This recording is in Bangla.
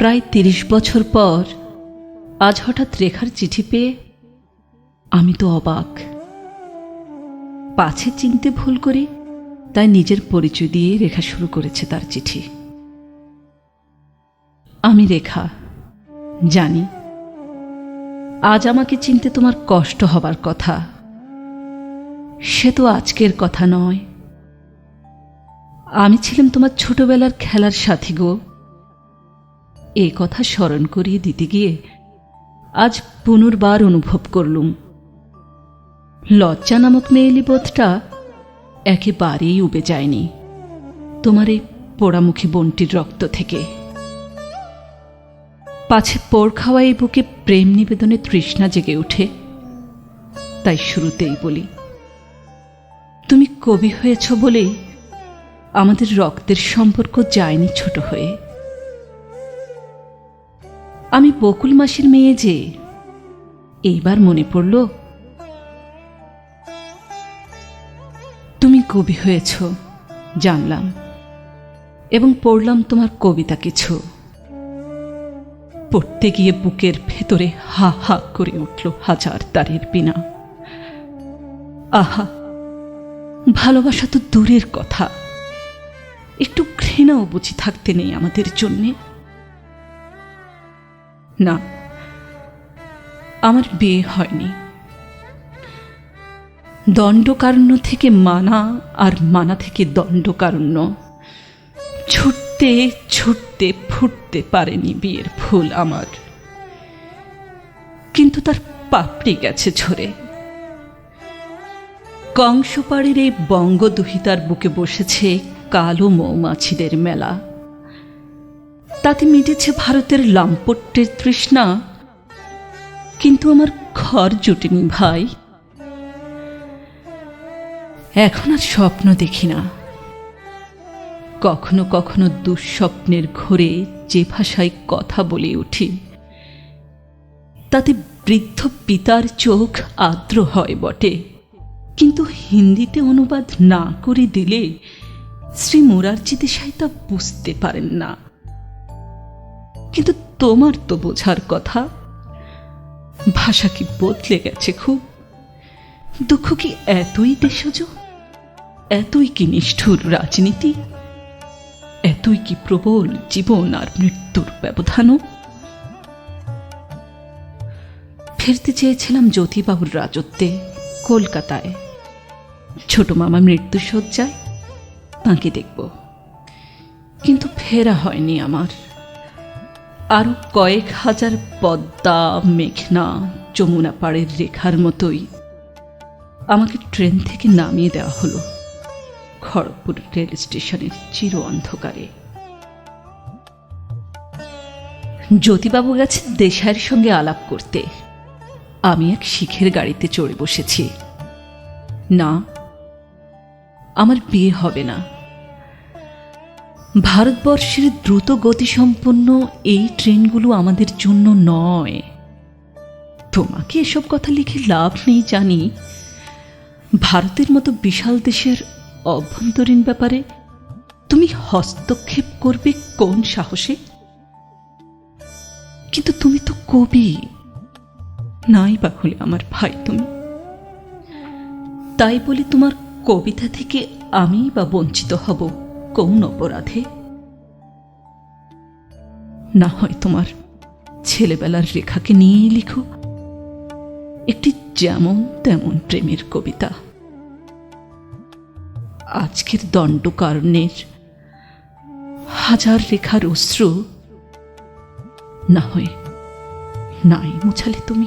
প্রায় তিরিশ বছর পর আজ হঠাৎ রেখার চিঠি পেয়ে আমি তো অবাক। পাছে চিনতে ভুল করি, তাই নিজের পরিচয় দিয়ে রেখা শুরু করেছে তার চিঠি। আমি রেখা, জানি। আজ আমাকে চিনতে তোমার কষ্ট হবার কথা। সে তো আজকের কথা নয়। আমি ছিলাম তোমার ছোটবেলার খেলার সাথী গো। এ কথা স্মরণ করিয়ে দিতে গিয়ে আজ পুনর্বার অনুভব করলুম। লজ্জা নামক মেয়েলি বোধটা একেবারেই উবে যায়নি। তোমার এই পোড়ামুখী বনটির রক্ত থেকে। পাছে পোড় খাওয়া এই বুকে প্রেম নিবেদনে তৃষ্ণা জেগে ওঠে। তাই শুরুতেই বলি, তুমি কবি হয়েছ বলেই আমাদের রক্তের সম্পর্ক যায়নি ছোট হয়ে। আমি বকুল মাসির মেয়ে যে। এইবার মনে পড়ল, তুমি কবি হয়েছ, জানলাম, এবং পড়লাম তোমার কবিতা কিছু। পড়তে গিয়ে বুকের ভেতরে হা হা করে উঠল হাজার তারের বিনা। আহা, ভালোবাসা তো দূরের কথা। একটু ঘৃণাও বুঝি থাকতে নেই আমাদের জন্যে। না, আমার বিয়ে হয়নি। দণ্ডকারণ্য থেকে মানা আর মানা থেকে দণ্ডকারণ্য ছুটতে ছুটতে ফুটতে পারেনি বিয়ের ফুল আমার। কিন্তু তার পাপড়ি গেছে ঝরে। কংসপাড়ের এই বঙ্গদুহিতার বুকে বসেছে কালো মৌমাছিদের মেলা। তাতে মিটেছে ভারতের লাম্পট্যের তৃষ্ণা। কিন্তু আমার ঘর জুটেনি ভাই। এখন আর স্বপ্ন দেখি না। কখনো কখনো দুঃস্বপ্নের ঘোরে যে ভাষায় কথা বলে উঠি। তাতে বৃদ্ধ পিতার চোখ আর্দ্র হয় বটে। কিন্তু হিন্দিতে অনুবাদ না করে দিলে শ্রী মুরারজি দেশাই তা বুঝতে পারেন না। কিন্তু তোমার তো বোঝার কথা। ভাষা কি বদলে গেছে খুব? দুঃখ কি এতই দেশজ? এতই কি নিষ্ঠুর রাজনীতি? এতই কি প্রবল জীবন আর মৃত্যুর ব্যবধানও? ফিরতে চেয়েছিলাম জ্যোতিবাবুর রাজত্বে, কলকাতায়। ছোট মামা মৃত্যুসজ্জায় তাঁকে দেখব। কিন্তু ফেরা হয়নি আমার। আরও কয়েক হাজার পদ্মা মেঘনা যমুনা পাড়ের রেখার মতোই। আমাকে ট্রেন থেকে নামিয়ে দেওয়া হলো খড়গপুর রেল স্টেশনের চির অন্ধকারে। জ্যোতিবাবু গেছেন দেশাইয়ের সঙ্গে আলাপ করতে। আমি এক শিখের গাড়িতে চড়ে বসেছি। না, আমার বিয়ে হবে না। ভারতবর্ষের দ্রুত গতিসম্পন্ন এই ট্রেনগুলো আমাদের জন্য নয়। তোমাকে এসব কথা লিখে লাভ নেই, জানি। ভারতের মতো বিশাল দেশের অভ্যন্তরীণ ব্যাপারে তুমি হস্তক্ষেপ করবে কোন সাহসে? কিন্তু তুমি তো কবি। নাই বা হলে আমার ভাই তুমি। তাই বলে তোমার কবিতা থেকে আমি বা বঞ্চিত হব। কোন অপরাধে? না হয় তোমার ছেলেবেলার রেখাকে নিয়েই লিখো। একটি যেমন তেমন প্রেমের কবিতা। আজকের দণ্ডকারণের হাজার রেখার অশ্রু, না হয় নাই মুছালে তুমি।